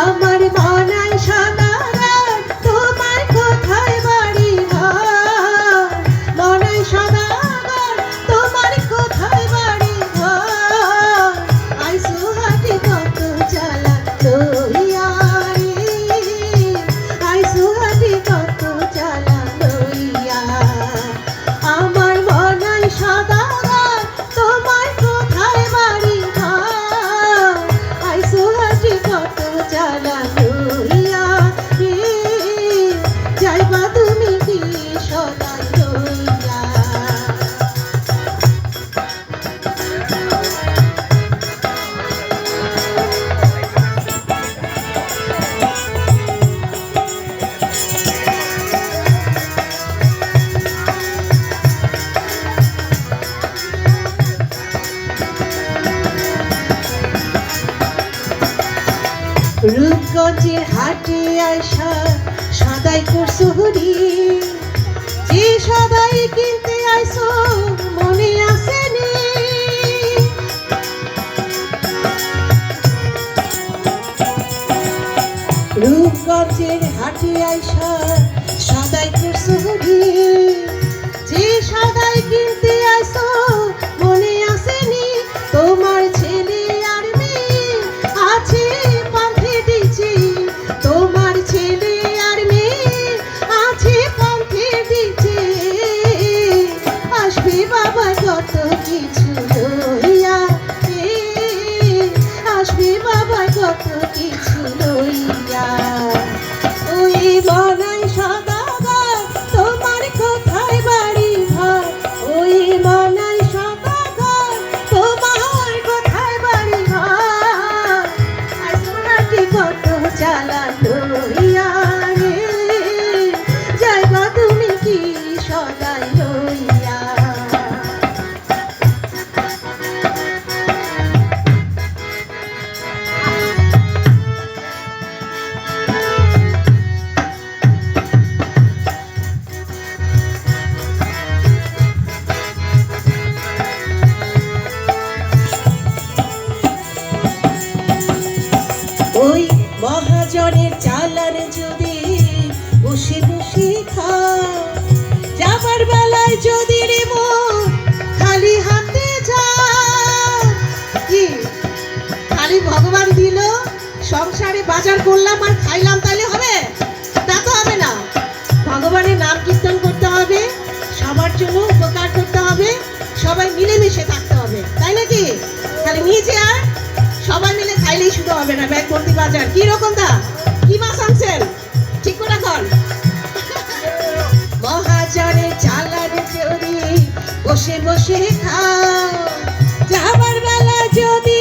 আমার মনায় সদা রূপগঞ্জের হাটে আয়সা সাদাই করছ হরি যে সাদাই কিনতে আইসো, মনে আছে নে? রূপগঞ্জের হাটে আয়সা সাদাই করছ যে সাদাই কিনতে আইসো বাজার করলাম আর খাইলাম, তাইলে হবে? তা তো হবে না। ভগবানের নাম কীর্তন করতে হবে, সবার জন্য উপকার করতে হবে, সবাই মিলেমিশে থাকতে হবে, তাই নাকি? তাহলে নিজে আর সবাই মিলে খাইলেই শুধু হবে না ব্যাগ ভর্তি বাজার। কি রকম দা কি মাছ আনছেন? ঠিক করে কর মহাজনে চা বসে বসে খাও। যাবার বেলা যদি